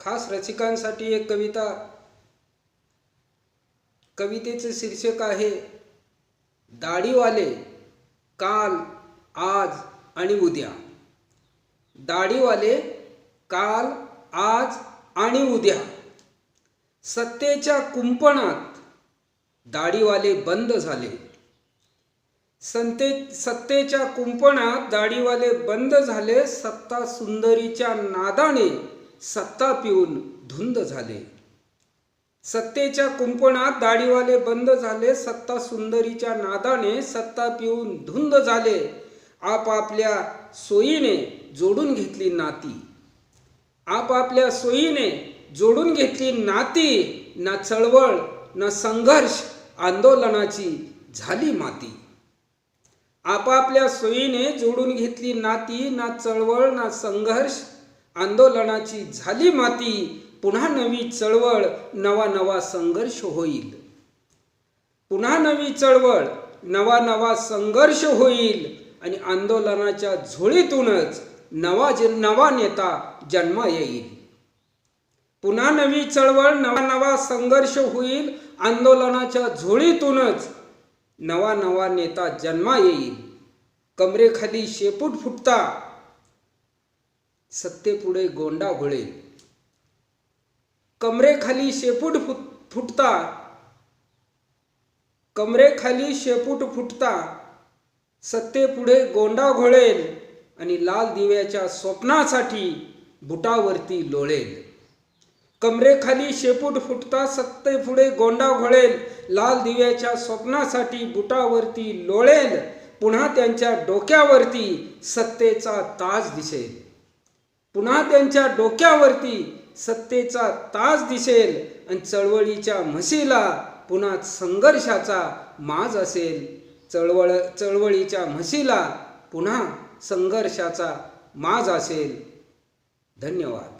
खास रसिकांसाठी एक कविता. कवितेचे शीर्षक आहे दाढीवाले काल आज आणि उद्या. दाढीवाले काल आज आणि उद्या. सत्तेच्या कुंपणात दाढीवाले बंद झाले. संते सत्तेच्या कुंपणात दाढीवाले बंद झाले सत्ता सुंदरीच्या नादाने. सत्ता पिऊन धुंद झाले. सत्तेच्या कुंपणात दाढीवाले बंद झाले सत्ता सुंदरीच्या नादाने सत्ता पिऊन धुंद झाले. आपापल्या सोयीने जोडून घेतली नाती. आपापल्या सोयीने जोडून घेतली नाती ना चळवळ ना संघर्ष आंदोलनाची झाली माती. आपापल्या सोयीने जोडून घेतली नाती ना चळवळ ना संघर्ष आंदोलनाची झाली माती पुन्हा नवी चळवळ नवा नवा संघर्ष होईल. पुन्हा नवी चळवळ नवा नवा संघर्ष होईल आणि आंदोलनाच्या झोळीतूनच नवा ज नवा नेता जन्मा येईल. पुन्हा नवी चळवळ नवा नवा संघर्ष होईल आंदोलनाच्या झोळीतूनच नवा नवा नेता जन्मा येईल. कमरेखाली शेपूट फुटता सत्तेपुढे गोंडा घोळेल. कमरेखाली शेपूट फुट फुटता. कमरेखाली शेपूट फुटता. सत्तेपुढे गोंडा घोळेल आणि लाल दिव्याच्या स्वप्नासाठी बुटावरती लोळेल. कमरेखाली शेपूट फुटता सत्तेपुढे गोंडा घोळेल लाल दिव्याच्या स्वप्नासाठी बुटावरती लोळेल पुन्हा त्यांच्या डोक्यावरती सत्तेचा ताज दिसेल. पुन्हा त्यांच्या डोक्यावरती सत्तेचा ताज दिसेल आणि चळवळीच्या म्हशीला पुन्हा संघर्षाचा माज असेल. चळवळ चळवळीच्या म्हशीला पुन्हा संघर्षाचा माज असेल. धन्यवाद.